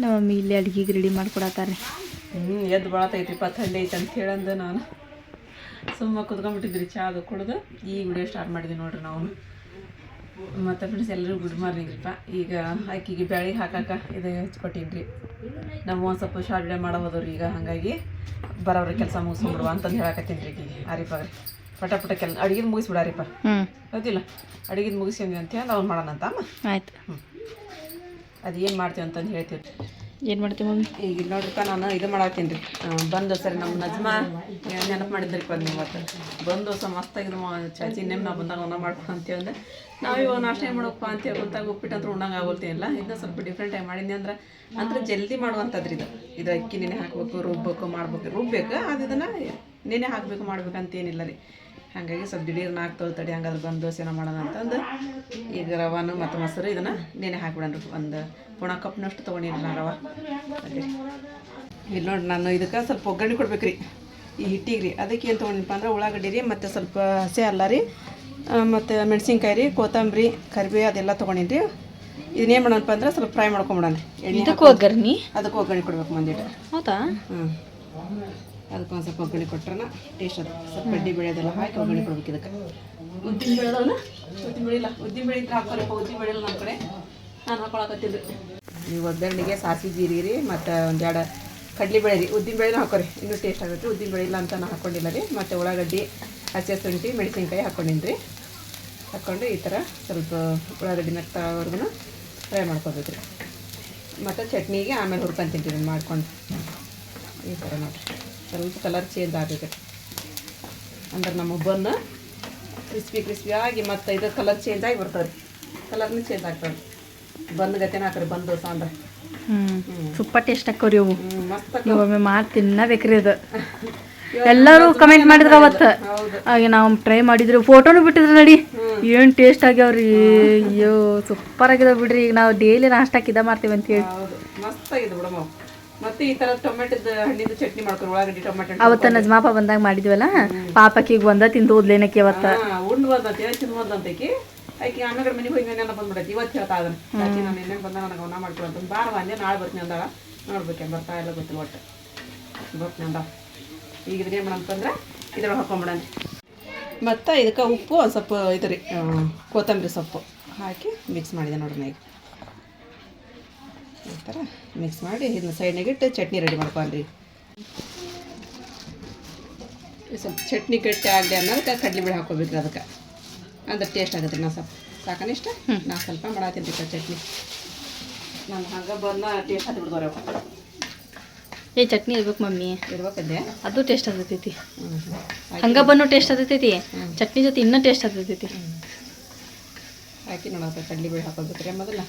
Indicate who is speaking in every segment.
Speaker 1: ನಮ್ಮ ಮಮ್ಮಿ ಇಲ್ಲಿ ಅಡ್ಗೆಗೆ ರೆಡಿ ಮಾಡ್ಕೊಡತ್ತಾರೆ
Speaker 2: ಹ್ಞೂ ಎದ್ದು ಭಾಳತೈತ್ರಿಪ್ಪ ಥಂಡಿ ಐತೆ ಅಂತ ಹೇಳಂದು ನಾನು. ಸುಮ್ಮ ಕುತ್ಕೊಂಡ್ಬಿಟ್ಟಿದ್ರಿ ಚಾ ಅದು ಕುಡ್ದು. ಈ ವಿಡಿಯೋ ಸ್ಟಾರ್ಟ್ ಮಾಡಿದ್ವಿ ನೋಡ್ರಿ ನಾವು. ಮತ್ತು ಫ್ರೆಂಡ್ಸ್ ಎಲ್ಲರೂ ಗುಡ್ ಮಾರ್ನಿಂಗ್ ರೀಪ್ಪ ಈಗ ಆಕಿಗೆ ಬ್ಯಾಳಿ ಹಾಕಾಕ ಇದು ಹಚ್ಕೊಟ್ಟೀನಿ ರೀ ನಾವು ಒಂದು ಸ್ವಲ್ಪ ಶಾರ್ಟ್ ವಿಡಿಯೋ ಮಾಡೋ ಹೋದವ್ರಿ ಈಗ ಹಾಗಾಗಿ ಬರೋವ್ರಿ ಕೆಲಸ ಮುಗಿಸ್ಬಿಡುವ ಅಂತಂದು ಹೇಳಕತ್ತೀನಿ ರೀ ಆರಿಪ್ಪ ಪಟ ಪಟ ಕೆಲ ಅಡುಗೆ ಮುಗಿಸ್ಬಿಡಾರಿಪ್ಪ
Speaker 1: ಹ್ಞೂ
Speaker 2: ಗೊತ್ತಿಲ್ಲ. ಅಡುಗೆದು ಮುಗಿಸ್ಕೊಂಡ್ವಿ ಅಂತ ಹೇಳಿ ಅವ್ನು ಮಾಡೋಣ ಅಂತ ಅಮ್ಮ?
Speaker 1: ಆಯ್ತು.
Speaker 2: ಅದು ಏನು ಮಾಡ್ತೀವಿ ಅಂತಂದು ಹೇಳ್ತೀವಿ.
Speaker 1: ಏನು ಮಾಡ್ತೀವಿ ಮಮ್ಮಿ?
Speaker 2: ಈಗ ನೋಡ್ರಿಪ್ಪ ನಾನು ಇದು ಮಾಡತ್ತೀನಿ ರೀ. ಬಂದು ಸರಿ ನಮ್ಮ ನಜ್ಮ. ನೆನಪು ಮಾಡಿದ್ರಿಪ್ಪ ನೀವು ಇವತ್ತು ಬಂದು ಹೊಸ ನಮ್ಮ ಚಾಚಿ ನೆಮ್ ನಾವು ಬಂದಾಗ ಅವನ್ನ ಮಾಡ್ಕೊ ಅಂತೇಳಿ ಅಂದ್ರೆ ನಾವು ಇವಾಗ ನಾಷ್ಟ ಏನು ಮಾಡಪ್ಪ ಅಂತೇಳಿ ಬಂದಾಗ ಉಪ್ಪಿಟ್ಟು ಅಂದ್ರೆ ಉಣ್ಣಂಗೆ ಆಗೋಲ್ತೀನಿಲ್ಲ ಇದನ್ನ ಸ್ವಲ್ಪ ಡಿಫ್ರೆಂಟ್ ಆಗಿ ಮಾಡಿದ್ನಿ ಅಂದ್ರೆ ಅಂದ್ರೆ ಜಲ್ದಿ ಮಾಡುವಂಥದ್ದು ಇದು. ಇದು ಅಕ್ಕಿ ನೆನೆ ಹಾಕಬೇಕು ರುಬ್ಬೇಕು ಮಾಡ್ಬೇಕು ರುಬ್ಬೇಕು. ಅದು ಇದನ್ನು ನೆನೆ ಹಾಕಬೇಕು ಮಾಡ್ಬೇಕಂತೇನಿಲ್ಲ ರೀ. ಹಾಗಾಗಿ ಸ್ವಲ್ಪ ದಿಢೀರ್ನ ಹಾಕ್ತವೆ ತಡಿ ಹಂಗಾದ್ರೆ ಬಂದು ದೋಸೆನ ಮಾಡೋಣ ಅಂತಂದು ಈಗ ರವಾನು ಮತ್ತು ಮೊಸರು ಇದನ್ನು ನೆನೆ ಹಾಕ್ಬಿಡಣ್ರಿ ಒಂದು ಪುಣ ಕಪ್ನಷ್ಟು ತೊಗೊಂಡಿನಿ ನಾನು ರವಾ ಇಲ್ಲಿ ನೋಡಿ ನಾನು ಇದಕ್ಕೆ ಸ್ವಲ್ಪ ಒಗ್ಗರಣೆ ಕೊಡ್ಬೇಕು ರೀ. ಈ ಹಿಟ್ಟಿಗೆ ರೀ. ಅದಕ್ಕೆ ಏನು ತೊಗೊಂಡಿನಪ್ಪ ಅಂದ್ರೆ ಉಳ್ಳಾಗಡ್ಡಿ ರೀ ಮತ್ತು ಸ್ವಲ್ಪ ಹಸಿ ಅಲ್ಲ ರೀ ಮತ್ತು ಮೆಣಸಿನ್ಕಾಯಿ ರೀ ಕೊತ್ತಂಬರಿ ಕರಿಬೇವು ಅದೆಲ್ಲ ತೊಗೊಂಡಿನಿ ರೀ. ಇದನ್ನೇನು ಮಾಡೋಣಪ್ಪ ಅಂದ್ರೆ ಸ್ವಲ್ಪ ಫ್ರೈ ಮಾಡ್ಕೊಂಬಿಡೋಣ ಎಣ್ಣೆ
Speaker 1: ಒಗ್ಗರಣೆ?
Speaker 2: ಅದಕ್ಕೆ ಒಗ್ಗರಣೆ ಕೊಡ್ಬೇಕು ಮಂದಿಟ್ಟು
Speaker 1: ಹೌದಾ?
Speaker 2: ಹ್ಞೂ ಅದಕ್ಕೆ ಒಂದು ಸ್ವಲ್ಪ ಒಗ್ಗರಣೆ ಕೊಟ್ರೆ ಟೇಸ್ಟ್ ಅದು. ಸ್ವಲ್ಪ ಬಡ್ಡಿ ಬೆಳೆಯೋದಲ್ಲ ಹಾಕಿ ಒಗ್ಗರಣೆ ಕೊಡ್ಬೇಕು ಇದಕ್ಕೆ. ಉದ್ದಿನ ಬೇಳೆ ಉದ್ದಿನ ಬೆಳೆ ಇಲ್ಲ. ಉದ್ದಿನ ಬೇಳೆ ಇದ್ರೆ ಹಾಕೋರಿಪ್ಪ ಉದ್ದಿನ ಬೆಳೆಯಲ್ಲ ನಮ್ಮ ಕಡೆ ನಾನು ಹಾಕೊಳಕತ್ತಿದ್ದೆ ಈ ಒಗ್ಗರಣೆಗೆ ಸಾಸಿವೆ ಜೀರಿಗೆ ಮತ್ತು ಒಂದೆರಡು ಕಡ್ಲಿ ಬೇಳೆ ರೀ. ಉದ್ದಿನ ಬೇಳೆನೂ ಹಾಕೋರಿ. ಇನ್ನೂ ಟೇಸ್ಟ್ ಆಗುತ್ತೆ. ಉದ್ದಿನ ಬೇಳೆ ಇಲ್ಲ ಅಂತ ನಾನು ಹಾಕ್ಕೊಂಡಿಲ್ಲ ರೀ. ಮತ್ತು ಉಳ್ಳಾಗಡ್ಡಿ, ಹಸಿ ಶುಂಠಿ ಮೆಣಸಿನ್ಕಾಯಿ ಹಾಕ್ಕೊಂಡಿನಿ ರೀ. ಹಾಕ್ಕೊಂಡು ಈ ಥರ ಸ್ವಲ್ಪ ಉಳ್ಳಾಗಡ್ಡಿನ ತಗೋವರೆಗೂ ಫ್ರೈ ಮಾಡ್ಕೊಬೇಕು ರೀ ಮತ್ತು ಚಟ್ನಿಗೆ ಆಮೇಲೆ ಹುರ್ಕೊಂತೀನಿ ರೀ ಮಾಡ್ಕೊಂಡು. ಈ ಥರ ನೋಡಿರಿ ಸ್ವಲ್ಪ ಕಲರ್ ಚೇಂಜ್ ಆಗಬೇಕು. ಅಂದ್ರೆ ನಮ್ಮ ಬನ್ನು ಕ್ರಿಸ್ಪಿ ಕ್ರಿಸ್ಪಿ ಆಗಿ ಮತ್ತು ಇದು ಕಲರ್ ಚೇಂಜ್ ಆಗಿ ಬರ್ತದೆ. ರೀ ಕಲರ್ನೂ ಚೇಂಜ್ ಆಗ್ತದೆ. ಬಂದ್ ಗತೆನ ಹಾಕ್ರಿ ಬಂದ್ ದೋಸೆ ಅಂದ್ರೆ.
Speaker 1: ಸೂಪರ್ ಟೇಸ್ಟ್ ಹಾಕೋರಿ ಅವು. ಒಮ್ಮೆ ಮಾಡಿ ತಿನ್ನಬೇಕ್ರಿ ಅದು. ಎಲ್ಲರೂ ಕಮೆಂಟ್ ಮಾಡಿದ್ರು ಅವತ್ತು. ಹಾಗೆ ನಾವು ಟ್ರೈ ಮಾಡಿದ್ರು. ಫೋಟೋನು ಬಿಟ್ಟಿದ್ರು ನಡಿ. ಏನು ಟೇಸ್ಟ್ ಆಗ್ಯಾವ್ರಿ. ಅಯ್ಯೋ ಸೂಪರ್ ಆಗಿದೆ ಬಿಡ್ರಿ. ಈಗ ನಾವು ಡೈಲಿ ನಾಷ್ಟಾಕ್ ಇದ ಮಾಡ್ತೀವಿ ಅಂತ ಹೇಳಿ.
Speaker 2: ಮಸ್ತ್ ಆಗಿದೆ ಬಿಡಮ್ಮ. ಮತ್ತೆ ಈ ತರ ಟೊಮೆಟೊದ ಹಣ್ಣಿನ ಚಟ್ನಿ ಮಾಡ್ಕೊಂಡು ಉಳ್ಳಾಗಡ್ಡಿ ಟೊಮೆಟೊ
Speaker 1: ಅವತ್ತ ನಜಮಾಪ ಬಂದಾಗ ಮಾಡಿದ್ವಲ್ಲ? ಪಾಪಕ್ಕಿಗೆ ಬಂದ ತಿಂದು ಓದ್ಲೇನಕ್ಕೆ
Speaker 2: ಅವತ್ತ ಉಂಡು ಹೇಳಿ ತಿಂದು ಬಂದಂತಕಿ ಆಕಿ ಆಮೇಲೆ ಮನೆಗೆ ಹೋಗಿ ನೆನ ಬಂದ್ಬಿಡೈತಿ ಇವತ್ತು ಹೇಳ್ತಾ ಅದನ್ನ ಆಕೆ ನಾನು ನೆನೆ ಬಂದ ನನಗೆ ಅವನ ಮಾಡ್ಕೊಡು ಅಂತ. ಬಾರವ ಅಂದೆ ನಾಳೆ ಬರ್ತೀನಿ ಅಂದಾಳ. ನೋಡ್ಬೇಕೆ ಬರ್ತಾ ಇಲ್ಲ ಗೊತ್ತಿಲ್ಲ ಒಟ್ಟು. ಬರ್ತೀನಿ ಅಂದ ಈಗ ಇದನ್ನೇನು ಮಾಡಂತಂದ್ರೆ ಇದ್ರೊಳಗೆ ಹಾಕೊಂಬಿಡಣ. ಮತ್ತು ಇದಕ್ಕೆ ಉಪ್ಪು ಒಂದು ಸ್ವಲ್ಪ ಇದು ರೀ ಕೊತ್ತಂಬರಿ ಸೊಪ್ಪು ಹಾಕಿ ಮಿಕ್ಸ್ ಮಾಡಿದೆ ನೋಡ್ರಿ ಈಗ. ಈ ಥರ ಮಿಕ್ಸ್ ಮಾಡಿ ಇದನ್ನ ಸೈಡ್ನಾಗಿಟ್ಟು ಚಟ್ನಿ ರೆಡಿ ಮಾಡ್ಕೊಂಡ್ರಿ. ಸ್ವಲ್ಪ ಚಟ್ನಿ ಗಟ್ಟಿ ಆಗಲಿ ಅನ್ನೋದಕ್ಕೆ ಕಡ್ಲೆಬೇಳೆ ಹಾಕೋಬೇಕ್ರಿ ಅದಕ್ಕೆ. ಅಂದ್ರೆ ಟೇಸ್ಟ್ ಆಗುತ್ತೆ ನಾ ಸ್ವಲ್ಪ. ಸಾಕನಿಷ್ಟ? ನಾ ಸ್ವಲ್ಪ ಮಾಡತ್ತೀನಿ ರೀ ಚಟ್ನಿ. ನಾನು ಹಂಗೆ ಬಂದ ಟೇಸ್ಟ್ ಆಗಿ ಬಿಡ್ದವ್ರೆ
Speaker 1: ಏ ಚಟ್ನಿ ಇರ್ಬೇಕು ಮಮ್ಮಿ.
Speaker 2: ಇರ್ಬೇಕಂದೆ
Speaker 1: ಅದು ಟೇಸ್ಟ್ ಆಗ್ತೈತಿ. ಹಂಗ ಬನ್ನು ಟೇಸ್ಟ್ ಆಗ್ತೈತಿ. ಚಟ್ನಿ ಜೊತೆ ಇನ್ನೂ ಟೇಸ್ಟ್ ಆಗ್ತೈತಿ.
Speaker 2: ಹಾಕಿ ನೋಡತ್ತೆ ಕಡ್ಲೆಬೇಳೆ ಹಾಕೋಬೇಕ್ರಿ ಮೊದಲ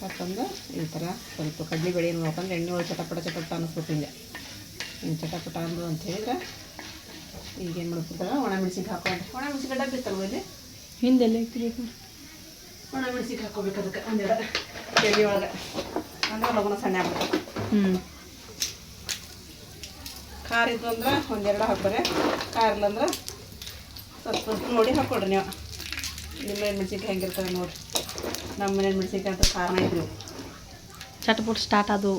Speaker 2: ಹಾಕೊಂಡು ಈ ಥರ ಸ್ವಲ್ಪ ಕಡ್ಲೆಬೇಳೆ ಏನು ಮಾಡ್ಬೇಕಂದ್ರೆ ಎಣ್ಣೆ ಒಳಗೆ ಚಟಪಟ ಚಟಪಟ ಅನ್ನಿಸ್ಬಿಟ್ಟಿಂದೆ ಹಿಂಗೆ. ಚಟಪಟ ಅಂದು ಅಂತ ಹೇಳಿದ್ರೆ ಈಗ ಏನು ಮಾಡ್ಬಿಡ್ತಾರೆ ಒಣ ಮೆಣಸಿಗೆ ಹಾಕೊಂಡ್ರೆ ಒಣ ಮೆಣಸಿಗೆ ಡಬ್ಬಿ ಇತ್ತಲ್ವ ಇಲ್ಲಿ?
Speaker 1: ಹಿಂದೆಲ್ಲ ಇರ್ತೀರಿ
Speaker 2: ಒಣ ಮೆಣಸಿಗೆ ಹಾಕೋಬೇಕು ಅದಕ್ಕೆ ಒಂದೆರಡು ಎಣ್ಣೆ ಒಳಗೆ. ಅಂದ್ರೆ ಲಗುನ ಸಣ್ಣ ಆಗ್ಬೇಕು
Speaker 1: ಹ್ಞೂ
Speaker 2: ಖಾರ ಇದ್ದು ಅಂದ್ರೆ ಒಂದೆರಡು ಹಾಕ್ತಾರೆ ಖಾರ ಇಲ್ಲ ಅಂದ್ರೆ ಸ್ವಲ್ಪ ನೋಡಿ ಹಾಕ್ಕೊಡ್ರಿ ನೀವು. ನಿಮ್ಮ ಮೆಣಸಿನ್ಕಾಯಿ ಹೆಂಗಿರ್ತವೆ ನೋಡಿರಿ. ನಮ್ಮ ಮನೆ ಮೆಣಸಿನ್ಕಾಯಿ ಅಂತ ಖಾರನ ಇದ್ರಿ
Speaker 1: ಚಟಪಟ್ ಸ್ಟಾರ್ಟ್ ಅದು.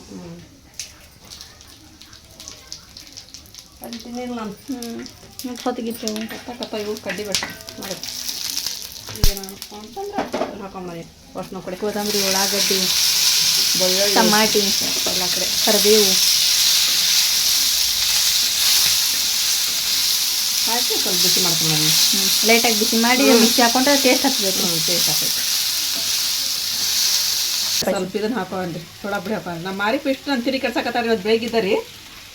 Speaker 2: ಅದು ತಿನ್ನಿಲ್ಲ ನಾನು.
Speaker 1: ಹ್ಞೂ ಹೊತ್ತಿಗಿತ್ತು ಕಪ್ಪ
Speaker 2: ಕಪ್ಪ ಇವು ಕಡ್ಡಿ ಬೇಡ ನೋಡಿ. ಈಗ ನಾನು ಅಂತಂದ್ರೆ ಹಾಕೊಂಬಂದಿ ಫಸ್ಟ್ ನಾವು ಕಡೆ.
Speaker 1: ಕೊತ್ತಂಬರಿ ಉಳ್ಳಾಗಡ್ಡಿ
Speaker 2: ಬೆಳ್ಳುಳ್ಳಿ
Speaker 1: ಟಮಾಟಿ
Speaker 2: ಎಲ್ಲ ಕಡೆ.
Speaker 1: ಕರಿಬೇವು
Speaker 2: ಹಾಕಿ ಸ್ವಲ್ಪ ಬಿಸಿ ಮಾಡ್ಕೊಂಬಂದಿ
Speaker 1: ಹ್ಞೂ ಲೈಟಾಗಿ ಬಿಸಿ ಮಾಡಿ ಮಿಕ್ಸಿ ಹಾಕೊಂಡ್ರೆ ಟೇಸ್ಟ್ ಹತ್ತಬೇಕು
Speaker 2: ಟೇಸ್ಟ್ ಹಾಕ್ಬೇಕು ಸ್ವಲ್ಪ ಇದನ್ನ ಹಾಕೊಂಡ್ರಿ ಥೋಡಾ ಬಿಡಿ ಹಾಕೊಂಡ್ರಿ. ನಮ್ಮ ಮಾರಿ ಪೇಸ್ಟ್ ನಾನು ತಿರಿ ಕೆಡ್ಸಕತ್ತಾರ ಇವತ್ತು ಬೆಳಗಿದ್ದರಿ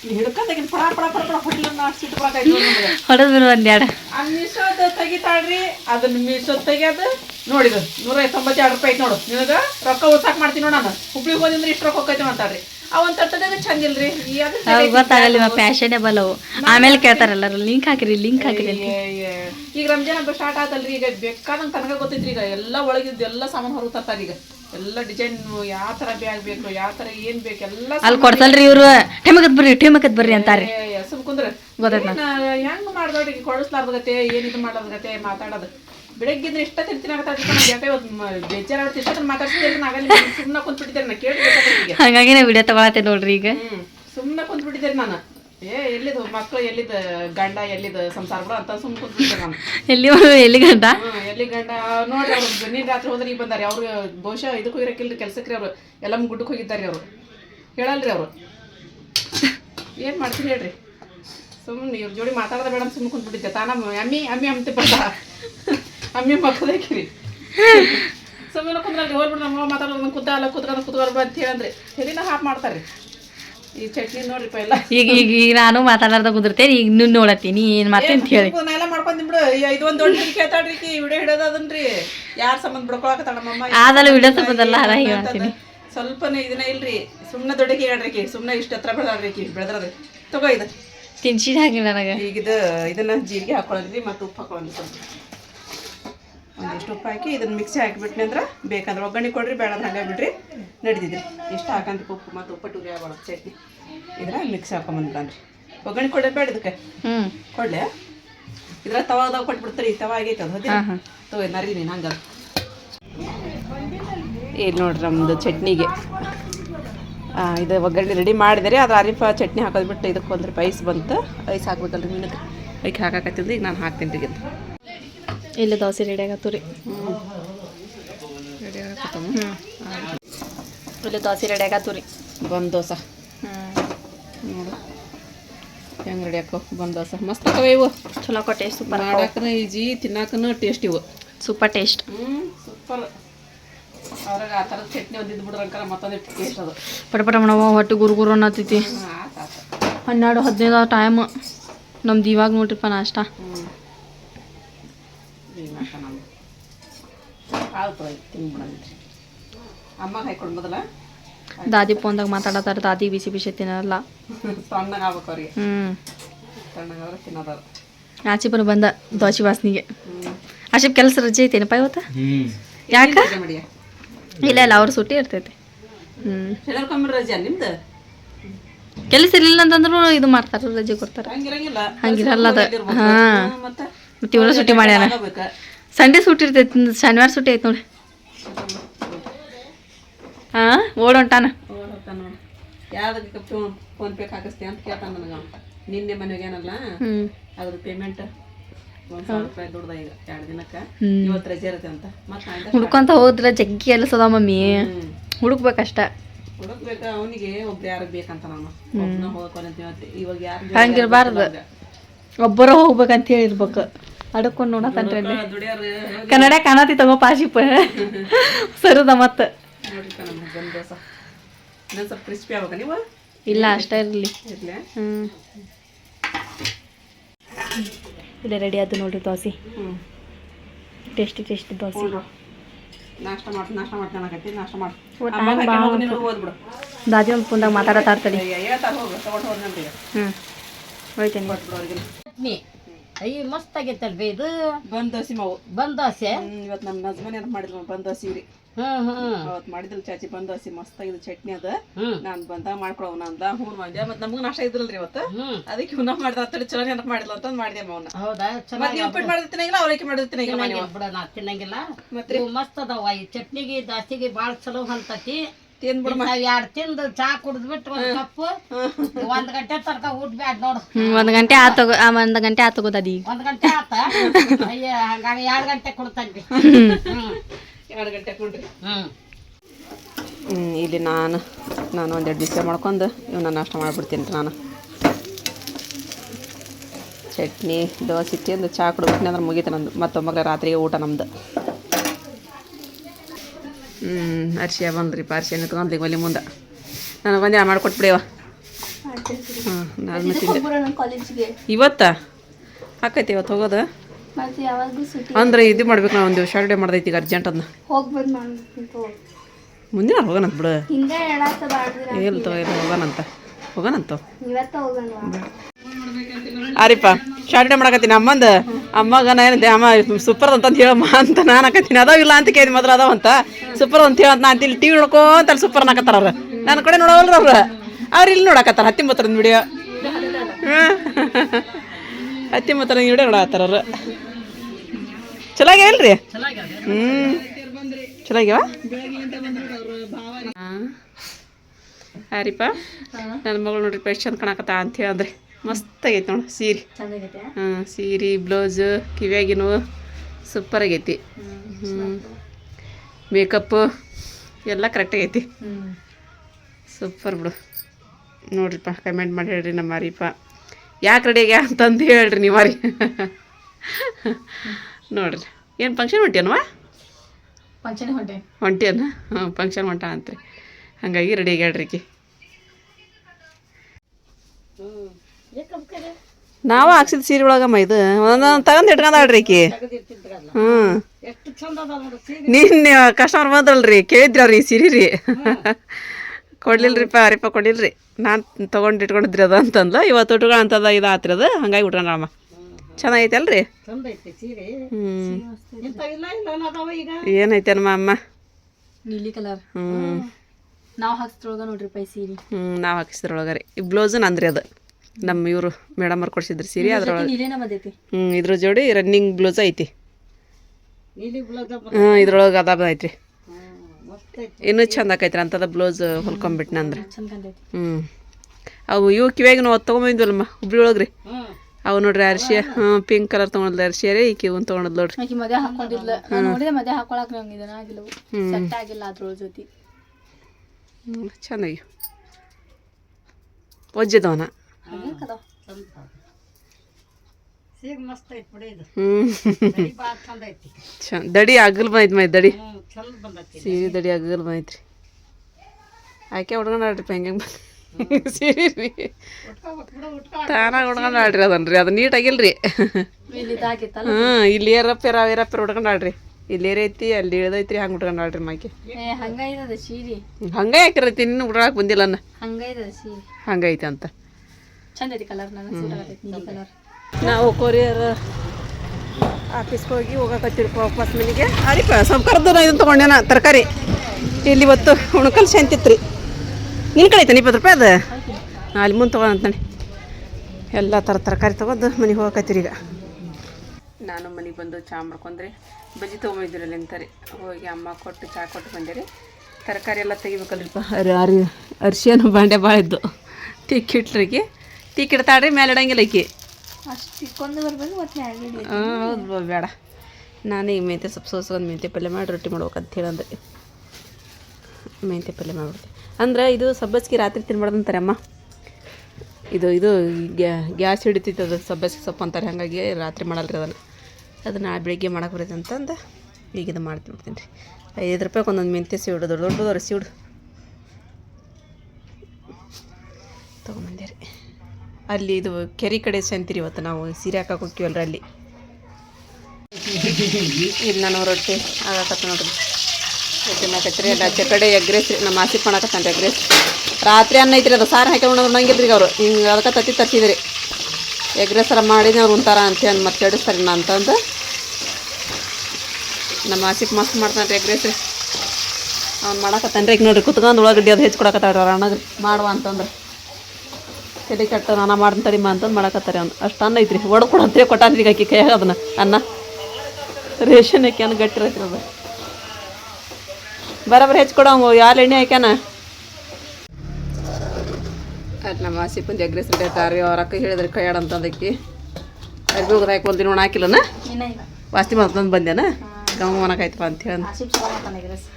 Speaker 2: ಹಿಡ್ಕೊಂಡಾಗಿನ ಪಡ ಪಡ ಪಡ ಪಡ ಹೊಟ್ಟಿಲನ್ನ ಸಿಟ್ಟು ಬರಾಕೈತಿ ನೋಡಿ ನಮ್ಗೆ.
Speaker 1: ಹೊಡೆದ್ ಬಿಡು ಒಂದೆರಡು
Speaker 2: ಆ ಮೀಸೋದು ತೆಗಿತಾಳ್ರಿ ಅದನ್ನ ಮೀಸೋದು ತೆಗಿಯೋದು ನೋಡಿದ್ರು ನೂರ ತೊಂಬತ್ತೆರಡು ರೂಪಾಯಿ ಐತಿ ನೋಡು. ನಿನಗೆ ರೊಕ್ಕ ಉಳ್ಸಾಕ್ ಮಾಡ್ತೀನಿ ನೋಡ ನಾನು. ಹುಬ್ಳಿಗೆ ಹೋದಿಂದ್ರೆ ಇಷ್ಟು ರೊಕ್ಕ ಹೋಗ್ತೈತೆ ಅಂತಾಳ್ರಿ. ಒಂದು ತಟ್ಟದಾಗ ಚಂದ ಇಲ್ರಿ.
Speaker 1: ಗೊತ್ತಾಗಲ್ಲ ಫ್ಯಾಷನೇಬಲ್ ಅವು ಆಮೇಲೆ ಕೇಳ್ತಾರೆ ಎಲ್ಲರೂ ಲಿಂಕ್ ಹಾಕಿರಿ ಲಿಂಕ್ ಹಾಕಿರಿ.
Speaker 2: ಈಗ ರಂಜಾನ್ ಹಬ್ಬ ಸ್ಟಾರ್ಟ್ ಆತಲ್ರಿ ಈಗ ಬೇಕಾದಂಗೆ ತನಕ ಗೊತ್ತೈತ್ರಿ ಈಗ ಎಲ್ಲ ಒಳಗಿದ್ದು ಎಲ್ಲ ಸಾಮಾನು ಹೊರಗೆ ತರ್ತಾರೆ ಈಗ. ಎಲ್ಲ ಡಿಸೈನ್ ಯಾವ ತರ ಬ್ಯಾಗ್ ಬೇಕು ಯಾವ ತರ ಏನ್ ಬೇಕು ಎಲ್ಲ
Speaker 1: ಅಲ್ಲಿ ಕೊಡ್ತಲ್ರಿ ಇವ್ರು. ಟೈಮಕತ್ ಬರ್ರಿ ಟೈಮಕತ್ ಬರ್ರಿ ಅಂತಾರೆ.
Speaker 2: ಸುಮ್ ಕುಂದ್ರ.
Speaker 1: ಗೊತ್ತಾಯ್ತು.
Speaker 2: ಹೆಂಗ್ ಮಾಡ್ದವ್ರಿ? ಕೊಡಿಸ್ಲಾರ್ದ ಗತೆ ಏನ್ ಇದು ಮಾಡ್ಲಾರ್ದ ಗತೆ ಮಾತಾಡೋದು. ಬೆಳಗ್ಗಿದ್ರೆ ಇಷ್ಟ
Speaker 1: ಹಾಗಾಗಿ ನಾ ವಿಡಿಯೋ ತಗೊಳತ್ತೆ ನೋಡ್ರಿ ಈಗ.
Speaker 2: ಸುಮ್ಮನೆ ಸುಮ್ಮನೆ ಕುಂತ್ಬಿಟ್ಟಿದ್ದೆ ನಾನು. ಏ ಎಲ್ಲಿದು ಮಕ್ಕಳು ಎಲ್ಲಿದ ಗಂಡ ಎಲ್ಲಿದ ಸಂಸಾರ ಬಿಡ ಅಂತ ಸುಮ್ಮನೆ ಕುಂತ್ಬಿಟ್ಟಿದ್ದೆ ನಾನು.
Speaker 1: ಎಲ್ಲಿ ಎಲ್ಲಿ
Speaker 2: ಹ್ಮ್, ಎಲ್ಲಿ ಗಂಡ? ನೋಡ್ರಿ ಅವ್ರು ನೀನ್ ರಾತ್ರಿ ಹೋದ್ರೆ ಈಗ ಬಂದಾರೆ. ಅವ್ರು ಬಹುಶಃ ಇದಕ್ಕೆ ಹೋಗಿರಕ್ಕಿಲ್ರಿ ಕೆಲ್ಸಕ್ಕೆ ಅವ್ರು. ಎಲ್ಲ ಗುಡ್ಡಕ್ಕೆ ಹೋಗಿದ್ದಾರೆ ಅವರು. ಹೇಳಲ್ರಿ ಅವರು. ಏನು ಮಾಡ್ತೀನಿ ಹೇಳ್ರಿ. ಸುಮ್ಮನೆ ಇವ್ರ ಜೋಡಿ ಮಾತಾಡದ ಬೇಡ ಸುಮ್ಮನೆ ಕುಂತ್ಬಿಟ್ಟಿದ್ದೆ. ತಾನ ಅಮ್ಮಿ ಅಮ್ಮಿ ಅಮ್ತಿ ಬರ್ತ ಅಮ್ಮಿ ಮಕ್ಕದಾಕಿರಿ ಸುಮ್ಮನೆ ಕುಂದ್ರಲ್ಲಿ ಹೋಗ್ಬಿಡ್ರಿ ನಮ್ಮ ಮಾತಾಡೋದು ಕುದ್ದ ಅಲ್ಲ ಕುತ್ಕೊಂಡು ಕುತ್ಬಾರ್ದು ಅಂತ ಹೇಳಂದ್ರಿ ಎಲ್ಲಿನ ಹಾಪ್ ಮಾಡ್ತಾರೆ ಈ ಚಟ್ನಿ ನೋಡ್ರಿಪ್ಪ ಎಲ್ಲ.
Speaker 1: ಈಗ ಈಗ ಈಗ ನಾನು ಮಾತಾಡಾರ್ದ ಕುದಿರ್ತೇನೆ ಈಗ ನೀವು ನೋಡತ್ತೀನಿ ಏನು ಮಾಡ್ತೀನಿ ಅಂತ ಹೇಳಿ.
Speaker 2: ಎಲ್ಲ ಮಾಡ್ಕೊಂಡ್ ಬಿಡು ಇದು ಒಂದ್ ದೊಡ್ಡ ಕೇಳ್ತಾಳ್ರಿ ಈ ವಿಡಿಯೋ ಹಿಡೋದು ಅದನ್ರಿ. ಯಾರ್ ಸಂಬಂಧ ಬಿಡ್ಕೊಳಕತ್ತಾಳ ನಮ್ಮಮ್ಮ
Speaker 1: ಆದಲ್ಲ ವಿಡಿಯೋ ಸ್ವಲ್ಪದಲ್ಲ ಅದ ಹೀಗೆ
Speaker 2: ಸ್ವಲ್ಪನೇ ಇದನ್ನ ಇಲ್ರಿ ಸುಮ್ಮನೆ ದೊಡ್ಡಕ್ಕೆ ಹೇಳ್ರಿ ಸುಮ್ಮನೆ ಸುಮ್ನೆ ಇಷ್ಟ ಹತ್ರ ಬೆಳೆದ್ರಿ ಈಕಿ ಬೆಳೆದ್ರದ್ರಿ ತಗೋ ಇದು.
Speaker 1: ತಿನ್ಸಿದ ಹಾಗೆ ನನಗೆ.
Speaker 2: ಈಗ ಇದು ಇದನ್ನ ಜೀರಿಗೆ ಹಾಕೊಳ್ಳಿ ಮತ್ತು ಉಪ್ಪು ಹಾಕೊಳ್ಳಿ ಸ್ವಲ್ಪ. ಒಂದಿಷ್ಟು ಉಪ್ಪು ಹಾಕಿ ಇದನ್ನು ಮಿಕ್ಸಿ ಹಾಕಿಬಿಟ್ನಿ ಅಂದ್ರೆ ಬೇಕಂದ್ರೆ ಒಗ್ಗರಣೆ ಕೊಡ್ರಿ ಬೇಡ ಅಂದ್ರೆ ಹಂಗೆ ಬಿಡ್ರಿ. ನಡೆದಿದ್ರಿ. ಇಷ್ಟು ಹಾಕಂತ ಉಪ್ಪು ಮತ್ತು ಉಪ್ಪು ಟೂರಿ ಆಗ್ಬಾರ್ದು ಚಟ್ನಿ. ಇದ್ರ ಮಿಕ್ಸಿ ಹಾಕೊಂಬಂದ್ರಿ ಒಗ್ಗರಣೆ ಕೊಡೋದು ಬೇಡ ಇದಕ್ಕೆ.
Speaker 1: ಹ್ಞೂ
Speaker 2: ಕೊಡ್ಲೆ? ಇದ್ರ ತವಾದಾಗ ಕೊಟ್ಬಿಡ್ತೀರಿ ತವ ಆಗೈತೆ ಅದು ಹೌದಿ
Speaker 1: ತೋ ಹಾಂ.
Speaker 2: ತಗೋ ನರಿ ನೀನು ಹಂಗ ಇಲ್ಲಿ ನೋಡ್ರಿ ನಮ್ಮದು ಚಟ್ನಿಗೆ. ಇದು ಒಗ್ಗರಣೆ ರೆಡಿ ಮಾಡಿದರೆ ಅದು ಅರಿಪ ಚಟ್ನಿ ಹಾಕೋದು ಬಿಟ್ಟು ಇದಕ್ಕೆ ಒಂದು ರೂಪಾಯಿ ಐಸ್ ಬಂತು. ಐಸ್ ಹಾಕ್ಬೇಕಲ್ರಿ ಮೀನಕ್ಕೆ ಐಕ್ ಹಾಕಾಕತ್ತಿದ್ದು ಈಗ ನಾನು ಹಾಕ್ತೀನಿ ರೀ ಇದು
Speaker 1: ಇಲ್ಲಿ ದೋಸೆ ರೆಡಿ ಆಗತ್ತು ರೀ.
Speaker 2: ರೆಡಿ
Speaker 1: ಆಗತ್ತಮ್ಮ ಇಲ್ಲಿ ದೋಸೆ ರೆಡಿ ಆಗತ್ತು ರೀ.
Speaker 2: ಬಂದು ದೋಸೆ.
Speaker 1: ಹ್ಞೂ
Speaker 2: ನೋಡು. ಹೆಂಗೆ ರೆಡಿ ಹಾಕೋ ಬಂದು ದೋಸೆ. ಮಸ್ತ್ ಹಾಕವೆ ಇವು.
Speaker 1: ಚಲೋ ಟೇಸ್ಟ್ ಸೂಪರ್
Speaker 2: ಮಾಡಾಕನ ಈಜಿ ತಿನ್ನಾಕನು ಟೇಸ್ಟ್ ಇವು.
Speaker 1: ಸೂಪರ್ ಟೇಸ್ಟ್
Speaker 2: ಹ್ಞೂ ಸೂಪರ್ ಅದ್ರಾಗ ಆ ಥರದ ಚಟ್ನಿ ಒಂದಿದ್ದು ಬಿಡ್ರಂಕಾರ ಮತ್ತೊಂದು ಟೇಸ್ಟ್ ಅದು.
Speaker 1: ಪಟ ಪಟ ಮಾಡವ ಹೊಟ್ಟೆ ಗುರು ಗುರು ಅನ್ನತ್ತೈತಿ ಹನ್ನೆರಡು ಹದಿನೈದು ಟೈಮ್ ನಮ್ದು ಇವಾಗ ನೋಡ್ರಿಪ್ಪ ನಾಷ್ಟ.
Speaker 2: ಹ್ಞೂ ನಾವು ನಾಷ್ಟ ತೊಳಿ ತಿನ್ಬಿಡಂತ್ರಿ ಅಮ್ಮಗೆ ಹಾಕೊಂಡು ಮೊದಲ.
Speaker 1: ದಾದಿ ಫೋನ್ದಾಗ ಮಾತಾಡತಾರ ದಾದಿ ಬಿಸಿ ಬಿಸಿ ತಿನ್ನಲ್ಲ.
Speaker 2: ಸಣ್ಣಗೆ ಆಗ್ಬೇಕು ಅವ್ರಿಗೆ.
Speaker 1: ಹ್ಞೂ
Speaker 2: ಸಣ್ಣಗಾದ್ರೆ ತಿನ್ನೋದವ್ರು.
Speaker 1: ಆಚೆ ಬರೋ ಬಂದ ದೋಸೆ ವಾಸನಿಗೆ. ಆಶಿಪ್ ಕೆಲಸ ರಜೆ ಐತೇನಪ್ಪ ಇವತ್ತು? ಯಾಕ? ಇಲ್ಲ ಇಲ್ಲ ಅವ್ರ ಸುಟ್ಟಿ ಇರ್ತೈತಿ. ಹ್ಞೂ
Speaker 2: ರಜೆ ನಿಮ್ದು?
Speaker 1: ಕೆಲಸ ಇರಲಿಲ್ಲ ಅಂತಂದ್ರೂ ಇದು ಮಾಡ್ತಾರ ರಜೆ ಕೊಡ್ತಾರ.
Speaker 2: ಹಂಗಿರಂಗಿಲ್ಲ.
Speaker 1: ಹಂಗಿರಲ್ಲ ಅದ. ಹಾಂ.
Speaker 2: ಮತ್ತೆ
Speaker 1: ಮತ್ತೆ ಇವರ ಸುಟ್ಟಿ ಮಾಡ್ಯಾನ.
Speaker 2: ಆಗಬೇಕ
Speaker 1: ಸಂಡೇ ಸುಟ್ಟಿ ಇರ್ತೈತಿ ಶನಿವಾರ ಸೂಟಿ ಐತೆ ನೋಡಿ. ಹಾಂ ಓಡೊಂಟಾನ?
Speaker 2: ಯಾವ್ದಕ್ಕೆ ಫೋನ್ ಫೋನ್ ಪೇ ಹಾಕಿಸ್ತಿ ಅಂತ ಕೇಳ್ತಾನ ನನಗೆ ನಿನ್ನೆ ಮನೆಗೆ ಏನಲ್ಲ ಅದ್ರ ಪೇಮೆಂಟ್
Speaker 1: ಹುಡ್ಕೊಂತ ಹೋದ್ರ ಜಗ್ಗಿ ಅದ ಮಮ್ಮಿ. ಹುಡುಕ್ಬೇಕಷ್ಟ.
Speaker 2: ಹುಡುಕ್ಬೇಕ ಅವನಿಗೆ ಒಬ್ರು ಯಾರು ಬೇಕಂತ ನಾನು. ಇವಾಗ ಯಾರು
Speaker 1: ಹಂಗಿರ್ಬಾರ್ದು. ಒಬ್ಬರ ಹೋಗ್ಬೇಕಂತ ಹೇಳಿರ್ಬೇಕು. ಅಡ್ಕೊಂಡು ನೋಡತ್ತನ್ರಿ ಕನ್ನಡ ಕಾಣತಿ ತಗೋ ಪಾಶಿಪ. ಸರದ ಮತ್ತೆ.
Speaker 2: ಕ್ರಿಸ್ಪಿ ಆಗ್ಬೇಕ ನೀವು?
Speaker 1: ಇಲ್ಲ ಅಷ್ಟೇ ಇರಲಿ.
Speaker 2: ಇರ್ಲಿ
Speaker 1: ಹ್ಮ್. ಇಲ್ಲ ರೆಡಿ ಆಯ್ತು ನೋಡ್ರಿ ದೋಸೆ.
Speaker 2: ಹ್ಞೂ
Speaker 1: ಟೇಸ್ಟಿ ಟೇಸ್ಟಿ ದೋಸೆ.
Speaker 2: ನಾಷ್ಟ ಮಾಡಿ. ಮಾಡಿ
Speaker 1: ದಾದಿ ಒಂದು ಫೋನ್ದಾಗ ಮಾತಾಡತಾ ಇರ್ತಾಳೆ
Speaker 2: ಹೇಳ್ತಾರೆ ಹೋಗು ತಗೊಂಡು ಹೋದ್ ನಮ್ಗೆ
Speaker 1: ಹ್ಞೂ ಹೋಯ್ತೇನೆ
Speaker 3: ಅಯ್ಯ ಮಸ್ತ್ ಆಗೈತಲ್ರಿ ಇದು?
Speaker 2: ಬಂದ್ ದೋಸೆ ಮಾವು.
Speaker 3: ಬಂದ್ ದೋಸೆ?
Speaker 2: ಇವತ್ತು ನಮ್ಮ ನಜ್ಮನೆ ಏನ್ ಬಂದ್ ದೋಸೆ ರೀ
Speaker 3: ಹ್ಮ್ ಹ್ಮ್.
Speaker 2: ಅವತ್ತು ಮಾಡಿದ್ರು ಚಾಚಿ ಬಂದ್ ದೋಸೆ ಮಸ್ತ್ ಆಗಿದ್ದು ಚಟ್ನಿ ಅದ. ನಾನ್ ಬಂದ ಮಾಡ್ಕೊಳವ್ ನಂದ ಹ್ಞೂ ಮಂಜ ಮತ್ತೆ ನಮ್ಗ ನಾಷ್ಟ ಇದ್ರಲ್ರಿ ಇವತ್ತು. ಅದಕ್ಕೆ ಇವನ್ನ ಮಾಡ್ದ ಅಂತೇಳಿ ಚಲೋ ನೆನಪು ಮಾಡಿಲ್ಲ ಅಂತ ಮಾಡಿದೆ ಅವನ್ನ
Speaker 3: ಹೌದಾ? ಚೆನ್ನಾಗಿ
Speaker 2: ನೀವು ಉಪ್ಪಿಟ್ಟು ಮಾಡಿರ್ತೀನಿ ತಿನ್ನಂಗಿಲ್ಲ ಅವ್ರಕ್ಕೆ ಮಾಡಿರ್ತೀನಿ ಈಗ ಮನೆ
Speaker 3: ಬಿಡ ನಾ ತಿನ್ನಂಗಿಲ್ಲ.
Speaker 2: ಮತ್ತೆ
Speaker 3: ಮಸ್ತ್ ಅದಾವ. ಈ ಚಟ್ನಿಗೆ ದಾಸಿಗೆ ಭಾಳ ಚಲೋ ಹೊಂತತಿ
Speaker 2: ತಿಂದ್ಬಿಡು
Speaker 3: ನಾವ್ ಎರಡ್ ತಿಂದು ಚಾ ಕುಡಿದ್ಬಿಟ್ಟು ಒಂದ್ ಕಪ್ ಒಂದ್ ಗಂಟೆ ತನಕ ಊಟ ಬ್ಯಾಡ್ ನೋಡು.
Speaker 1: ಒಂದು ಗಂಟೆ ಆ ಒಂದು ಗಂಟೆ ಆತಗೋ ದಾದಿ
Speaker 3: ಒಂದ್ ಗಂಟೆ ಆತ. ಅಯ್ಯ ಹಂಗಾಗಿ ಎರಡ್ ಗಂಟೆ ಕೊಡ್ತಾನ್ರಿ ಹ್ಮ್.
Speaker 2: ಗಂಟೆ ಕೊಡ್ರಿ.
Speaker 3: ಹ್ಮ್.
Speaker 2: ಇಲ್ಲಿ ನಾನು ನಾನು ಒಂದೆರಡು ದಿವಸ ಮಾಡ್ಕೊಂಡು ಇವನ್ನ ನಾಷ್ಟ ಮಾಡಿಬಿಡ್ತೀನಿ ನಾನು. ಚಟ್ನಿ ದೋಸೆ ತಿಂದು ಚಹಾ ಕುಡ್ಬಿಟ್ನಿ ಅಂದ್ರೆ ಮುಗೀತು ನಂದು. ಮತ್ತೊಮ್ಮೆ ರಾತ್ರಿಗೆ ಊಟ ನಮ್ದು. ಹ್ಞೂ ಅರ್ಶಿಯ ಬಂದ್ರಿ ಅರ್ಶಿಯ ನಿತ್ಕೊಂಡ್ಲಿ ಒಲಿ ಮುಂದೆ. ನನಗೆ ಒಂದೇ ಮಾಡಿಕೊಟ್ಬಿಡೇವ. ಹಾಂ ನಾನು ತಿಂದೆ. ಇವತ್ತ? ಆಕೈತಿ ಇವತ್ತು ಹೋಗೋದು? ಅಂದ್ರೆ ಇದು ಮಾಡ್ಬೇಕು ನಾವು ಒಂದು ಶಾರ್ಟ್ ಡೇ ಮಾಡ್ದೈತಿ ಈಗ ಅರ್ಜೆಂಟ್ ಅದನ್ನ ಮುಂದಿನ ಹೋಗೋಣಂತ ಬಿಡು. ಇಲ್ಲ ತಗೋ ಇಲ್ಲ ಹೋಗೋಣಂತ ಹೋಗೋಣಂತ ಆರಿಪ್ಪ ಶಾರ್ಟ್ ಮಾಡಕತ್ತೀನಿ ಅಮ್ಮಂದ ಅಮ್ಮಗ ನಾನು ಏನಿದೆ ಅಮ್ಮ ಸೂಪರ್ ಅಂತ ಹೇಳಮ್ಮ ಅಂತ ನಾನು ಹಾಕತ್ತೀನಿ. ಅದಾವ ಇಲ್ಲ ಅಂತ ಕೇಳಿದ್ ಮೊದಲು ಅದಾವ ಅಂತ. ಸೂಪರ್ ಅಂತ ಹೇಳಂತ ನಾನು ಇಲ್ಲಿ ಟಿವಿ ನೋಡ್ಕೊಂತ ಅಲ್ಲಿ ಸೂಪರ್ ನಾಕತ್ತಾರ ಅವ್ರು. ನನ್ನ ಕಡೆ ನೋಡೋವಲ್ರ ಅವ್ರು. ಅವ್ರು ಇಲ್ಲಿ ನೋಡಕತ್ತಾರ ಹತ್ತಿ ಮತ್ತರದ ವಿಡಿಯೋ ಹತ್ತಿ ಮತ್ತರದ ವಿಡಿಯೋ ನೋಡಕತ್ತಾರ ಅವ್ರು. ಚಲೋ ರೀ ಹ್ಞೂ ಚಲೋ ಆಗ್ಯಾವ ಹಾರಿಪ್ಪ ನನ್ನ ಮಗಳು ನೋಡ್ರಿ ಚಂದ ಕಾಣಕತ್ತ ಅಂತ ಹೇಳಿದ್ರೆ. ಮಸ್ತ್ ಆಗೈತೆ ನೋಡಿ ಸೀರೆ. ಹಾಂ ಸೀರೆ ಬ್ಲೌಸ್ ಕಿವಿಯಾಗಿನ ಸೂಪರ್ ಆಗೈತಿ. ಹ್ಞೂ ಮೇಕಪ್ಪು ಎಲ್ಲ ಕರೆಕ್ಟ್ ಆಗೈತಿ.
Speaker 1: ಹ್ಮ್.
Speaker 2: ಸೂಪರ್ ಬಿಡು. ನೋಡ್ರಿಪ್ಪ ಕಮೆಂಟ್ ಮಾಡಿ ಹೇಳ್ರಿ ನಮ್ಮ ಮಾರಿಪ್ಪ ಯಾಕೆ ರೆಡಿ ಆಗ್ಯಾ ಅಂತಂದು ಹೇಳ್ರಿ ನೀವು ಮಾರಿ ನೋಡ್ರಿ. ಏನು ಫಂಕ್ಷನ್ ಹೊಂಟಿಯನ್ವಾ
Speaker 1: ಫಂಕ್ಷನ್ ಹೊಂಟೆ.
Speaker 2: ಹೊಂಟಿಯನ್ನ ಹಾಂ ಫಂಕ್ಷನ್ ಹೊಂಟ ಅಂತ್ರಿ. ಹಾಗಾಗಿ ರೆಡಿ ಆಗ್ಯಾಳ್ರಿ ಈಕಿ. ನಾವು ಹಾಕ್ಸಿದ ಸೀರೆ ಒಳಗಮ್ಮ ಇದು. ಒಂದೊಂದು ತಗೊಂಡು ಇಟ್ಕೊಂಡಾಳ್ರಿ ಈಕಿ. ಹ್ಞೂ ನಿನ್ನೆ ಕಸ್ಟಮರ್ ಬಂದಲ್ರಿ ಕೇಳಿದ್ರಿ ಅವ್ರಿ ಸೀರೆ ರೀ. ಕೊಡ್ಲಿಲ್ರಿಪ್ಪ ಅರಿಪ್ಪ ಕೊಡ್ಲಿಲ್ರಿ. ನಾನು ತೊಗೊಂಡು ಇಟ್ಕೊಂಡಿದ್ರಿ ಅದು ಅಂತಂದ್ಲ ಇವತ್ತು ಉಟ್ಕೊಳ್ಳೋ ಅಂತದ ಇದು ಆತ್ರಿ ಅದು ಹಂಗಾಗಿ ಉಟ್ಕೊಂಡಮ್ಮ ಚೆನ್ನಾಗೈತೆ ಅಲ್ರಿ ಹ್ಞೂ ಏನೈತೆ ಅಮ್ಮ? ಅಮ್ಮ
Speaker 1: ನೀಲಿ ಕಲರ್.
Speaker 2: ಹ್ಞೂ
Speaker 1: ನಾವು ಹಾಕ್ಸಿದ್ರೊಳಗ ನೋಡ್ರಿ ಪೈ ಸೀರೆ.
Speaker 2: ಹ್ಞೂ ನಾವು ಹಾಕಿಸಿದ್ರೊಳಗರಿ ಈ ಬ್ಲೌಸು ನಂದ್ರಿ ಅದು. ನಮ್ಮ ಇವರು ಮೇಡಮ್ ಅವ್ರು ಕೊಡ್ಸಿದ್ರು ಸೀರೆ ಅದ್ರೊಳಗೆ
Speaker 1: ನೀಲೇನ ಬಂದೈತಿ?
Speaker 2: ಹ್ಞೂ ಇದ್ರ ಜೋಡಿ ರನ್ನಿಂಗ್ ಬ್ಲೌಸ್ ಐತಿ.
Speaker 3: ನೀಲಿ ಬ್ಲೌಸ್
Speaker 2: ಹ್ಞೂ ಇದ್ರೊಳಗೆ ಅದಾಬ್ ಐತ್ರಿ ಇನ್ನೂ ಚಂದ ಆಕೈತ್ರಿ ಅಂಥದ್ದು ಬ್ಲೌಸ್ ಹೊಲ್ಕೊಂಬಿಟ್ನ ಅಂದ್ರೆ. ಹ್ಞೂ ಅವು ಇವು ಕಿವಿಯಾಗಿ ನಾವು ತೊಗೊಂಬಂದ್ವಲ್ಲಮ್ಮ ಹುಬ್ಳಿ ಒಳಗೆ ರೀ
Speaker 3: ಹ್ಮ್.
Speaker 2: ಅವು ನೋಡ್ರಿ ಅರ್ಶಿಯ ಹ್ಞೂ ಪಿಂಕ್ ಕಲರ್ ತೊಗೊಂಡ್ಲ ಅರ್ಶಿಯ ರೀ ಈ ಕಿವನ್ ತೊಗೊಂಡದ್ ನೋಡ್ರಿ. ಹ್ಞೂ ಚೆನ್ನಾಗಿ ಒಜ್ಜಿದವನ.
Speaker 1: ಕದಾವ್
Speaker 3: ಚಂದ ಸೀರೆ ಮಸ್ತ್ ಐತಿ ಬಿಡಿ ಇದು. ಸರಿ ಭಾಳ ಚಂದ ಐತಿ.
Speaker 2: ದಡಿ ಅಗಲ್ ಬಂದೈತಿ ಮೈ ದಡಿ.
Speaker 3: ಚಂದ ಬಂದೈತಿ
Speaker 2: ಸೀರೆ ದಡಿ ಅಗಲ್ ಬಂದೈತ್ರಿ ಆಕೆ ಹುಡ್ಕೊಂಡಾಡ್ರಿ ಹೆಂಗೆ ಸೀರೆ. ರೀ ತಾನಾಗ ಹುಡ್ಕೊಂಡಾಡ್ರಿ ಅದನ್ರಿ ಅದು ನೀಟಾಗಿಲ್ರಿ ಹ್ಞೂ ಇಲ್ಲಿ ಏರಪ್ಪೆರ ಏರಪ್ಪೆರ ಹುಡ್ಕೊಂಡಾಡ್ರಿ ಇಲ್ಲಿ ಏರೈತಿ ಅಲ್ಲಿ ಇಳ್ದೈತ್ರಿ ಹಂಗೆ ಹುಡ್ಕೊಂಡಾಡ್ರಿ ಮಾಕೆ.
Speaker 1: ಏ ಹಂಗ ಸೀರೆ?
Speaker 2: ಹಂಗೆ ಹಾಕಿರೈತಿ ಇನ್ನು ಹುಡ್ಕೊಳಕ್ ಬಂದಿಲ್ಲ ಅನ್ನ.
Speaker 1: ಹಂಗ ಇದ್ದದ ಸೀರೆ?
Speaker 2: ಹಂಗೈತೆ ಅಂತ
Speaker 1: ಚಂದ ಐತಿ ಕಲರ್ ನನಗೆ ಸೂಟ್ ಆಗತೈತಿ ನೀಲಿ ಕಲರ್
Speaker 2: ನಾವು ಕೊರಿಯರ್ ಆಫೀಸ್ಗೆ ಹೋಗಿ ಹೋಗಕತ್ತಿರ್ಪ ವಾಪಸ್ ಮನೆಗೆ. ಅರಿಪ ಸ್ವಲ್ಪ ಕರ್ದು ಇದನ್ನು ತೊಗೊಂಡೇನ ತರಕಾರಿ? ಇಲ್ಲಿ ಇವತ್ತು ಉಣಕಲ್ ಶಾಂತಿತ್ತು ರೀ ನಿನ್ನ ಕಡೆ ಐತೆ ಇಪ್ಪತ್ತು ರೂಪಾಯಿ ಅದು? ಅಲ್ಲಿ ಮುಂದೆ ಅಂತಾನೆ. ಎಲ್ಲ ಥರ ತರಕಾರಿ ತೊಗೊಂಡು ಮನೆಗೆ ಹೋಗಕತ್ತೀರಿ ಈಗ. ನಾನು ಮನೆಗೆ ಬಂದು ಚಹಾ ಮಾಡ್ಕೊಂಡ್ರಿ. ಬಜ್ಜಿ ತೊಗೊಂಬಂದಿರಲ್ಲ ಅಂತಾರೆ ಹೋಗಿ ಅಮ್ಮ ಕೊಟ್ಟು ಚಹಾ ಕೊಟ್ಟು ಬಂದಿರಿ. ತರಕಾರಿ ಎಲ್ಲ ತೆಗಿಬೇಕಲ್ರಿಪ್ಪ. ಅರಿ ಅರಿ ಅರಿಶಿನ ಬಾಂಡೆ ಭಾಳ ಇದ್ದು. ತಿಕ್ಕಿಟ್ರಿಗೆ ತಿಕ್ಕಿಡ್ತಾಳ್ರಿ ಮೇಲೆ ಇಡಂಗಿಲ್ಲ ಈಕಿ.
Speaker 1: ಅಷ್ಟು ಬರ್ಬೇಕು ಮತ್ತೆ
Speaker 2: ಹಾಂ ಹೌದು ಬೇಡ. ನಾನು ಈಗ ಮೆಂತ್ಯ ಸೊಪ್ಪು ಸೋಸ್ಕೊಂಡು ಮೆಂತ್ಯ ಪಲ್ಯ ಮಾಡಿ ರೊಟ್ಟಿ ಮಾಡ್ಬೇಕಂತ ಹೇಳಂದ್ರಿ ಮೆಂತ್ಯ ಪಲ್ಯ ಮಾಡ್ಬಿಡ್ತೀವಿ ಅಂದ್ರೆ ಇದು ಸಬ್ಬಸ್ಗೆ ರಾತ್ರಿ ತಿನ್ಬಾರ್ದು ಅಂತಾರೆ ಅಮ್ಮ. ಇದು ಇದು ಗ್ಯಾಸ್ ಹಿಡಿತೈತೆ ಅದು ಸಬ್ಬಸ್ಗೆ ಸೊಪ್ಪು ಅಂತಾರೆ. ಹಾಗಾಗಿ ರಾತ್ರಿ ಮಾಡಲ್ರಿ ಅದನ್ನು. ಅದನ್ನ ನಾಳೆ ಬೆಳಿಗ್ಗೆ ಮಾಡಕ್ಕೆ ಬರುತ್ತೆ ಅಂತಂದು ಈಗ ಇದು ಮಾಡ್ತೀನಿ ಬಿಡ್ತೀನಿ ರೀ. ಐದು ರೂಪಾಯಿಗೆ ಒಂದೊಂದು ಮೆಂತ್ಯ ಸೀಡು ದೊಡ್ಡ ದೊಡ್ಡದವ್ರಿ ಸೀಡು. ಅಲ್ಲಿ ಇದು ಕೆರೆ ಕಡೆ ಸಂತೀರಿ ಇವತ್ತು ನಾವು, ಸೀರೆ ಹಾಕಕ್ಕೆ ಹೋಗ್ತೀವಲ್ರಿ ಅಲ್ಲಿ ನಾನು ರೊಟ್ಟಿ. ಆಗಕತ್ತ ನೋಡ್ರಿ. ರೊಟ್ಟಿ ಎಲ್ಲ ಆಚೆ ಕಡೆ ರೀ, ನಮ್ಮ ಮಾಡಕತ್ತಾನ ಎಗ್ ಎಗ್ರೆಸ್. ರಾತ್ರಿ ಅನ್ನ ಐತ್ರಿ ಅದು. ಸಾರು ಹಾಕಿ ಉಣ್ಣೋದು ರೀ ಅವರು. ಹಿಂಗೆ ಅದಕ್ಕೆ ತತ್ತಿ ತರ್ಸಿದ್ರಿ. ಎಗ್ರೆಸರ ಮಾಡಿ ಅವ್ರು ಉಂತಾರ ಅಂತೇಳಿ ಮತ್ತೆ ಕೆಡಿಸ್ತಾರೆ ನಾ ಅಂತಂದು. ನಮ್ಮ ಮಾಸಿಗೆ ಮಸ್ತ್ ಮಾಡ್ತಾನೆ ರೀ ಎಗ್ರೆಸ್ ರೀ. ಅವ್ನು ಮಾಡಕತ್ತಾನ ಈಗ ನೋಡ್ರಿ. ಕುತ್ಕೊಂಡು ಉಳ್ಳಾಗಡ್ಡಿ ಅದು ಹೆಚ್ಚು ಕೊಡಕತ್ತಾಳ್ರಿ ಅವ್ರು ಅಣ್ಣಗ್ರಿ ಮಾಡುವ ಅಂತಂದ್ರೆ. ತಲೆ ಕೆಟ್ಟ ನಾನು ಮಾಡ್ತೀನಿ ತಡಿಮ ಅಂತಂದು ಮಾಡಕತ್ತಾರೆ ಅವ್ನು. ಅಷ್ಟು ಅನ್ನ ಐತ್ರಿ. ಒಡ್ ಅಂತ ಕೊಟ್ಟಿ ಈಗ ಆಕಿ ಕೈಯಾಗ ಅದನ್ನ ಅನ್ನ. ರೇಷನ್ ಹಾಕ್ಯಾನ ಗಟ್ಟಿ ಐತ್ರಿ ಅದು ಬರೋಬ್ಬರಿ ಹೆಚ್ಕೊಡ ಕೊಡೋ ಯಾರು ಎಣ್ಣೆ ಹಾಕ್ಯಾನ? ಅದು ನಮ್ಮ ಆಸಿ ಪಂದಿ ಅಗ್ರೆಸ್ ಆಯ್ತಾರಿ ಅವ್ರ ಅಕ್ಕ ಹೇಳಿದ್ರೆ ಕೈಯಾಡ ಅಂತ ಅದಕ್ಕೆ ಅರ್ಬಿ ಹೋಗೋದು ಹಾಕಿ ಒಂದು ದಿನ ಹಾಕಿಲ್ಲನ ವಾಸ್ತಿ ಮಾಡ್ತಂದು ಬಂದೇನ ಗಮ್ ಒಣಕಾಯ್ತಪ್ಪ ಅಂತ ಹೇಳಿ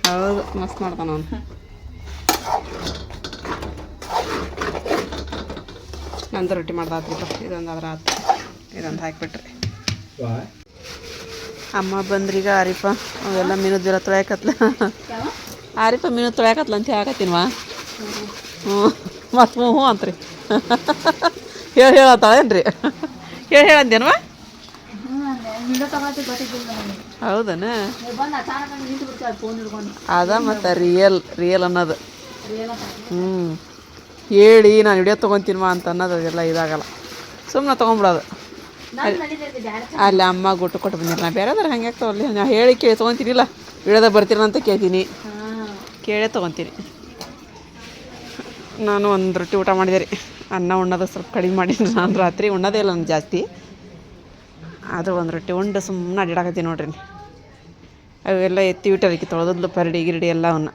Speaker 2: ಹೌದು ಮಸ್ತ್ ಮಾಡ್ತಾನ ಅವನು. ನಂದು ರೊಟ್ಟಿ ಮಾಡ್ದಾತ್ರಿಪ್ಪ ಇದೊಂದು ಅದ್ರ ಆತು. ಇದೊಂದು ಹಾಕಿಬಿಟ್ರಿ. ಅಮ್ಮ ಬಂದ್ರೀಗ ಆರಿಪ ಅವೆಲ್ಲ ಮೀನು ಜರ ತೊಳ್ಯಾಕತ್ಲ. ಆರಿಪ ಮೀನು ತೊಳ್ಯಾಕತ್ಲ ಅಂತ ಹೇಳಕತ್ತೀನ್ವಾ? ಹ್ಞೂ. ಮತ್ತು ಹ್ಞೂ ಹ್ಞೂ ಅಂತ್ರಿ. ಹೇಳಿ ಹೇಳತ್ತಾಳೇನ್ರಿ ಹೇಳಿ ಹೇಳಂದೇನವಾ ಹೌದನ? ಅದ ಮತ್ತು ರಿಯಲ್ ರಿಯಲ್ ಅನ್ನೋದು. ಹ್ಞೂ. ಹೇಳಿ ನಾನು ವಿಡಿಯೋ ತೊಗೊತೀನಿ ಅಂತ ಅನ್ನೋದು ಅದೆಲ್ಲ ಇದಾಗಲ್ಲ. ಸುಮ್ಮನೆ ತೊಗೊಂಬಿಡೋದು ಅಲ್ಲಿ ಅಮ್ಮ ಗುಟ್ಟು ಕೊಟ್ಟು ಬಂದಿರ ನಾ ಬೇರೆದ್ರೆ ಹಂಗೆ ಅಲ್ಲಿ ನಾ ಹೇಳಿ ಕೇಳಿ ತೊಗೊತೀನಿಲ್ಲ. ವಿಡಿಯೋದಾಗ ಬರ್ತೀರ ಅಂತ ಕೇಳ್ತೀನಿ. ಕೇಳೇ ತೊಗೊತೀನಿ. ನಾನು ಒಂದು ರೊಟ್ಟಿ ಊಟ ಮಾಡಿದೆ ರೀ. ಅನ್ನ ಉಣ್ಣೋದು ಸ್ವಲ್ಪ ಕಡಿಮೆ ಮಾಡಿದ್ರು ನಾನು ರಾತ್ರಿ ಉಣ್ಣೋದೇ ಇಲ್ಲ ನಾನು ಜಾಸ್ತಿ. ಅದು ಒಂದು ರೊಟ್ಟಿ ಉಂಡು ಸುಮ್ಮನೆ ಅಡ್ಡಾಡಕತ್ತೀನಿ ನೋಡ್ರಿ. ಅವೆಲ್ಲ ಎತ್ತಿ ಬಿಟ್ಟದಕ್ಕೆ ತೊಳೆದದ್ಲು ಪರಡಿ ಗಿರಡಿ ಎಲ್ಲವನ್ನ